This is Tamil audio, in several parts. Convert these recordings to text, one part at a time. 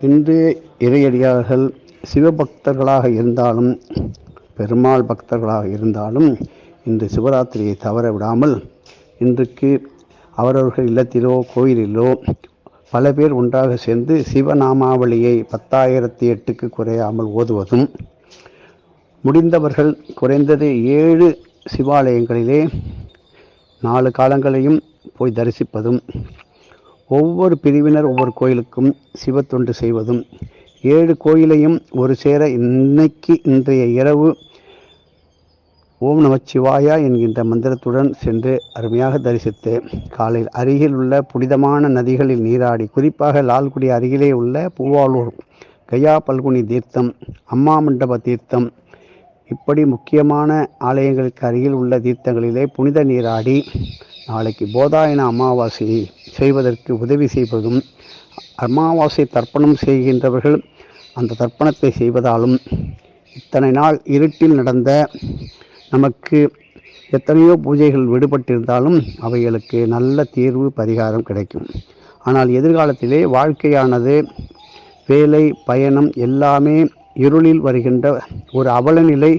இன்று இறையடியார்கள் சிவபக்தர்களாக இருந்தாலும் பெருமாள் பக்தர்களாக இருந்தாலும் இன்று சிவராத்திரியை தவற விடாமல் இன்றைக்கு அவரவர்கள் இல்லத்திலோ கோயிலிலோ பல பேர் ஒன்றாக சேர்ந்து சிவநாமாவளியை பத்தாயிரத்தி எட்டுக்கு குறையாமல் ஓதுவதும் முடிந்தவர்கள் குறைந்தது ஏழு சிவாலயங்களிலே நாலு காலங்களையும் போய் தரிசிப்பதும் ஒவ்வொரு பிரிவினர் ஒவ்வொரு கோயிலுக்கும் சிவத்தொண்டு செய்வதும் ஏழு கோயிலையும் ஒரு சேர இன்னைக்கு இன்றைய இரவு ஓம் நமச்சிவாயா என்கின்ற மந்திரத்துடன் சென்று அருமையாக தரிசித்து காலையில் அருகில் உள்ள புனிதமான நதிகளில் நீராடி குறிப்பாக லால்குடி அருகிலே உள்ள பூவாலூர் கயா பல்குனி தீர்த்தம் அம்மா மண்டப தீர்த்தம் இப்படி முக்கியமான ஆலயங்களுக்கு அருகில் உள்ள தீர்த்தங்களிலே புனித நீராடி நாளைக்கு போதாயன அமாவாசை செய்வதற்கு உதவி செய்வதும் அமாவாசை தர்ப்பணம் செய்கின்றவர்கள் அந்த தர்ப்பணத்தை செய்வதாலும் இத்தனை நாள் இருட்டில் நடந்த நமக்கு எத்தனையோ பூஜைகள் விடுபட்டிருந்தாலும் அவைகளுக்கு நல்ல தீர்வு பரிகாரம் கிடைக்கும். ஆனால் எதிர்காலத்திலே வாழ்க்கையானது வேலை பயணம் எல்லாமே இருளில் வருகின்ற ஒரு அவலநிலை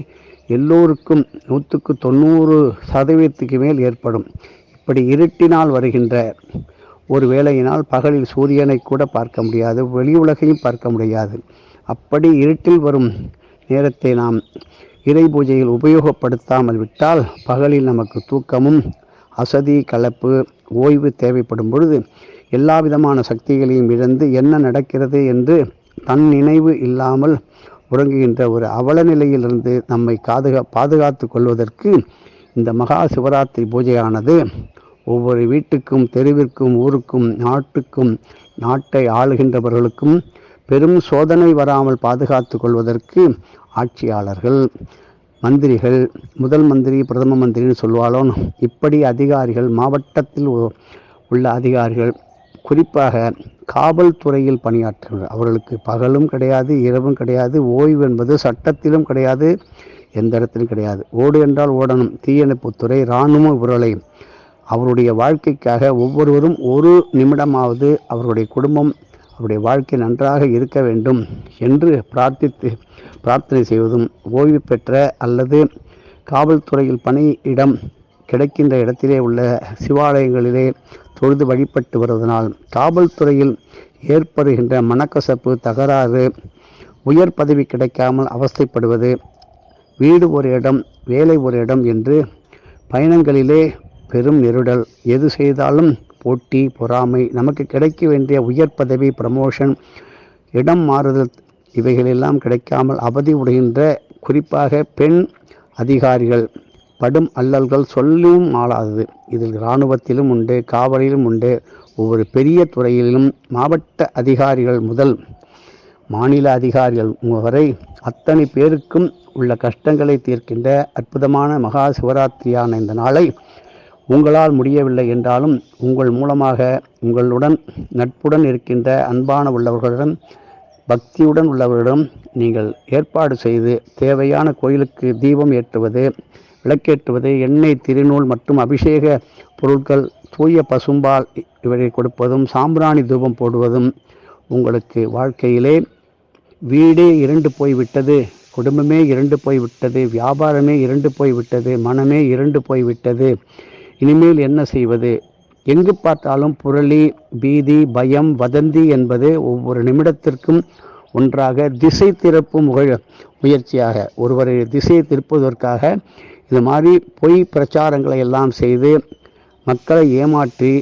எல்லோருக்கும் நூற்றுக்கு தொண்ணூறு சதவீதத்துக்கு மேல் ஏற்படும். இப்படி இருட்டினால் வருகின்ற ஒரு வேளையினால் பகலில் சூரியனை கூட பார்க்க முடியாது வெளி உலகையும் பார்க்க முடியாது. அப்படி இருட்டில் வரும் நேரத்தை நாம் இறை பூஜையில் உபயோகப்படுத்தாமல் விட்டால் பகலில் நமக்கு தூக்கமும் அசதி கலப்பு ஓய்வு தேவைப்படும் பொழுது எல்லா விதமான சக்திகளையும் இழந்து என்ன நடக்கிறது என்று தன் நினைவு இல்லாமல் உறங்குகின்ற ஒரு அவல நிலையிலிருந்து நம்மை காதுகா பாதுகாத்து கொள்வதற்கு இந்த மகா சிவராத்திரி பூஜையானது ஒவ்வொரு வீட்டுக்கும் தெருவிற்கும் ஊருக்கும் நாட்டுக்கும் நாட்டை ஆளுகின்றவர்களுக்கும் பெரும் சோதனை வராமல் பாதுகாத்து கொள்வதற்கு ஆட்சியாளர்கள் மந்திரிகள் முதல் மந்திரி பிரதம மந்திரின்னு சொல்வாலும் இப்படி அதிகாரிகள் மாவட்டத்தில் உள்ள அதிகாரிகள் குறிப்பாக காவல்துறையில் பணியாற்றுகிறார் அவர்களுக்கு பகலும் கிடையாது இரவும் கிடையாது ஓய்வு என்பது சட்டத்திலும் கிடையாது எந்த இடத்திலும் கிடையாது. ஓடு என்றால் ஓடணும். தீயணைப்புத்துறை இராணுவ உரலை அவருடைய வாழ்க்கைக்காக ஒவ்வொருவரும் ஒரு நிமிடமாவது அவருடைய குடும்பம் அவருடைய வாழ்க்கை நன்றாக இருக்க வேண்டும் என்று பிரார்த்தித்து பிரார்த்தனை செய்வதும் ஓய்வு பெற்ற அல்லது காவல்துறையில் பணியிடம் கிடைக்கின்ற இடத்திலே உள்ள சிவாலயங்களிலே தொழுது வழிபட்டு வருவதனால் காவல்துறையில் ஏற்படுகின்ற மனக்கசப்பு தகராறு உயர் பதவி கிடைக்காமல் அவஸ்தைப்படுவது வீடு ஒரு இடம் வேலை ஒரு இடம் என்று பயணங்களிலே பெரும் நெருடல் எது செய்தாலும் போட்டி பொறாமை நமக்கு கிடைக்க வேண்டிய உயர் பதவி ப்ரமோஷன் இடம் மாறுதல் இவைகளெல்லாம் கிடைக்காமல் அவதி உடைகின்ற குறிப்பாக பெண் அதிகாரிகள். படும் அல்லல்கள் சொல்லும் ஆளாதது இதில் இராணுவத்திலும் உண்டு காவலிலும் உண்டு. ஒவ்வொரு பெரிய துறையிலும் மாவட்ட அதிகாரிகள் முதல் மாநில அதிகாரிகள் வரை அத்தனை பேருக்கும் உள்ள கஷ்டங்களை தீர்க்கின்ற அற்புதமான மகா சிவராத்திரியான இந்த நாளை உங்களால் முடியவில்லை என்றாலும் உங்கள் மூலமாக உங்களுடன் நட்புடன் இருக்கின்ற அன்பான உள்ளவர்களிடம் பக்தியுடன் உள்ளவர்களிடம் நீங்கள் ஏற்பாடு செய்து தேவையான கோயிலுக்கு தீபம் ஏற்றுவது விளக்கேற்றுவது எண்ணெய் திருநூல் மற்றும் அபிஷேக பொருட்கள் தூய பசும்பால் இவரை கொடுப்பதும் சாம்பிராணி தூபம் போடுவதும் உங்களுக்கு வாழ்க்கையிலே வீடே இரண்டு போய்விட்டது குடும்பமே இரண்டு போய்விட்டது வியாபாரமே இரண்டு போய்விட்டது மனமே இரண்டு போய்விட்டது. இனிமேல் என்ன செய்வது? எங்கு பார்த்தாலும் புரளி பீதி பயம் வதந்தி என்பது ஒவ்வொரு நிமிடத்திற்கும் ஒன்றாக திசை திறப்பு முகழ் முயற்சியாக ஒருவரை திசையை திருப்புவதற்காக இது மாதிரி பொய் பிரச்சாரங்களை எல்லாம் செய்து மக்களை ஏமாற்றி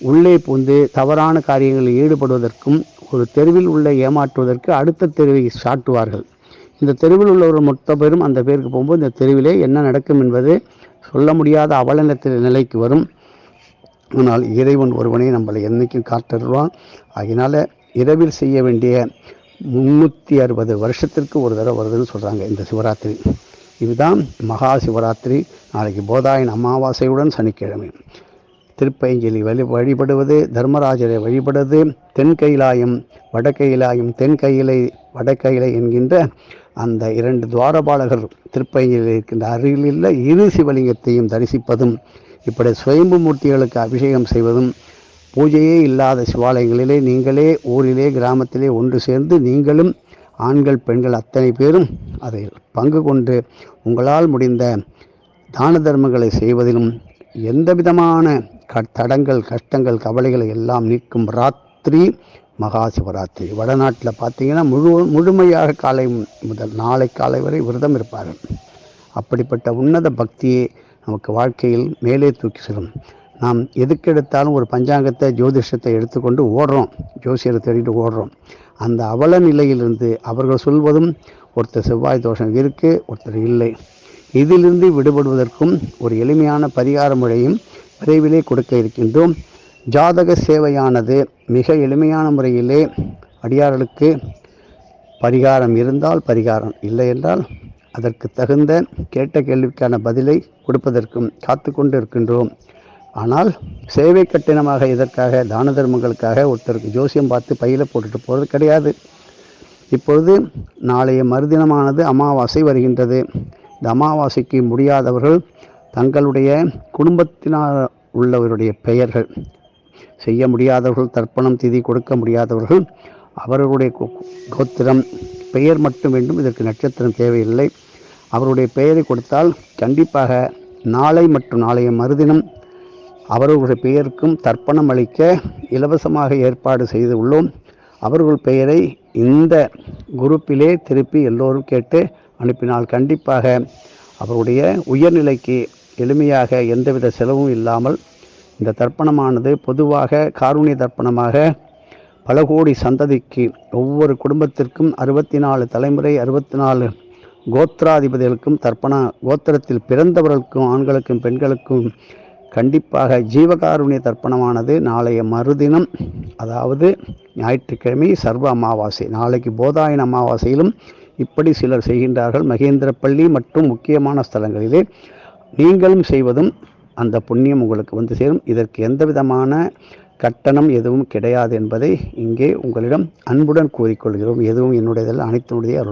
உள்ளே புந்து தவறான காரியங்களில் ஈடுபடுவதற்கும் ஒரு தெருவில் உள்ள ஏமாற்றுவதற்கு அடுத்த தெருவை சாட்டுவார்கள். இந்த தெருவில் உள்ளவர் மொத்த பேரும் அந்த பேருக்கு போகும்போது இந்த தெருவிலே என்ன நடக்கும் என்பது சொல்ல முடியாத அவலநிலத்தில் நிலைக்கு வரும். ஆனால் இறைவன் ஒருவனே நம்மளை என்றைக்கும் காத்தருவான் அதனால் இரவில் செய்ய வேண்டிய முன்னூற்றி அறுபது வருஷத்திற்கு ஒரு தடவை வருதுன்னு சொல்கிறாங்க இந்த சிவராத்திரி. இதுதான் மகா சிவராத்திரி. நாளைக்கு போதாயன் அமாவாசையுடன் சனிக்கிழமை. திருப்பைஞ்சலி வழி வழிபடுவது தர்மராஜரை வழிபடுவது தென் கைலாயம் தென்கையிலை வடக்கையிலை தென் கையிலை என்கின்ற அந்த இரண்டு துவாரபாலகர் திருப்பையில் இருக்கின்ற அருகிலுள்ள இரு சிவலிங்கத்தையும் தரிசிப்பதும் இப்படி சுயம்பு மூர்த்திகளுக்கு அபிஷேகம் செய்வதும் பூஜையே இல்லாத சிவாலயங்களிலே நீங்களே ஊரிலே கிராமத்திலே ஒன்று சேர்ந்து நீங்களும் ஆண்கள் பெண்கள் அத்தனை பேரும் அதை பங்கு கொண்டு உங்களால் முடிந்த தான தர்மங்களை செய்வதிலும் எந்த விதமான க தடங்கள் கஷ்டங்கள் கவலைகளை எல்லாம் நீக்கும் ராத்திரி மகா சிவராத்திரி வடநாட்டில் பார்த்தீங்கன்னா முழு முழுமையாக காலை முதல் நாளை காலை வரை விரதம் இருப்பார்கள். அப்படிப்பட்ட உன்னத பக்தியை நமக்கு வாழ்க்கையில் மேலே தூக்கி செல்லும். நாம் எதுக்கெடுத்தாலும் ஒரு பஞ்சாங்கத்தை ஜோதிஷத்தை எடுத்துக்கொண்டு ஓடுறோம். ஜோசியரை தேடிட்டு ஓடுறோம். அந்த அவல நிலையிலிருந்து அவர்கள் சொல்வதும் ஒருத்தர் செவ்வாய் தோஷம் இருக்கு ஒருத்தர் இல்லை. இதிலிருந்து விடுபடுவதற்கும் ஒரு எளிமையான பரிகார முறையும் விரைவிலே கொடுக்க இருக்கின்றோம். ஜாதக சேவையானது மிக எளிமையான முறையிலே அடியார்களுக்கு பரிகாரம் இருந்தால் பரிகாரம் இல்லை என்றால் அதற்கு தகுந்த கேட்ட கேள்விக்கான பதிலை கொடுப்பதற்கும் காத்து கொண்டு இருக்கின்றோம் ஆனால் சேவை கட்டணமாக இதற்காக தான தர்மங்களுக்காக ஒருத்தருக்கு ஜோசியம் பார்த்து பையில போட்டுட்டு போகிறது கிடையாது. இப்பொழுது நாளைய மறுதினமானது அமாவாசை வருகின்றது. இந்த அமாவாசைக்கு முடியாதவர்கள் தங்களுடைய குடும்பத்தினால் உள்ளவருடைய பெயர்கள் செய்ய முடியாதவர்கள் தர்ப்பணம் திதி கொடுக்க முடியாதவர்கள் அவர்களுடைய கோ- கோத்திரம் பெயர் மட்டும் வேண்டும். இதற்கு நட்சத்திரம் தேவையில்லை. அவருடைய பெயரை கொடுத்தால் கண்டிப்பாக நாளை மற்றும் நாளைய மறுதினம் அவர்களுடைய பெயருக்கும் தர்ப்பணம் அளிக்க இலவசமாக ஏற்பாடு செய்து உள்ளோம். அவர்கள் பெயரை இந்த குரூப்பிலே திருப்பி எல்லோரும் கேட்டு அனுப்பினால் கண்டிப்பாக அவருடைய உயர்நிலைக்கு எளிமையாக எந்தவித செலவும் இல்லாமல் இந்த தர்ப்பணமானது பொதுவாக காரூணிய தர்ப்பணமாக பல கோடி சந்ததிக்கு ஒவ்வொரு குடும்பத்திற்கும் அறுபத்தி நாலு தலைமுறை அறுபத்தி நாலு கோத்திராதிபதிகளுக்கும் தர்ப்பண கோத்திரத்தில் பிறந்தவர்களுக்கும் ஆண்களுக்கும் பெண்களுக்கும் கண்டிப்பாக ஜீவகாருண்ய தர்ப்பணமானது நாளைய மறுதினம் அதாவது ஞாயிற்றுக்கிழமை சர்வ அமாவாசை. நாளைக்கு போதாயன அமாவாசையிலும் இப்படி சிலர் செய்கின்றார்கள். மகேந்திரப்பள்ளி மற்றும் முக்கியமான ஸ்தலங்களிலே நீங்களும் செய்வதும் அந்த புண்ணியம் உங்களுக்கு வந்து சேரும். இதற்கு எந்த விதமான கட்டணம் எதுவும் கிடையாது என்பதை இங்கே உங்களிடம் அன்புடன் கூறிக்கொள்கிறோம். எதுவும் என்னுடையதல்ல அனைத்தினுடைய அருள்.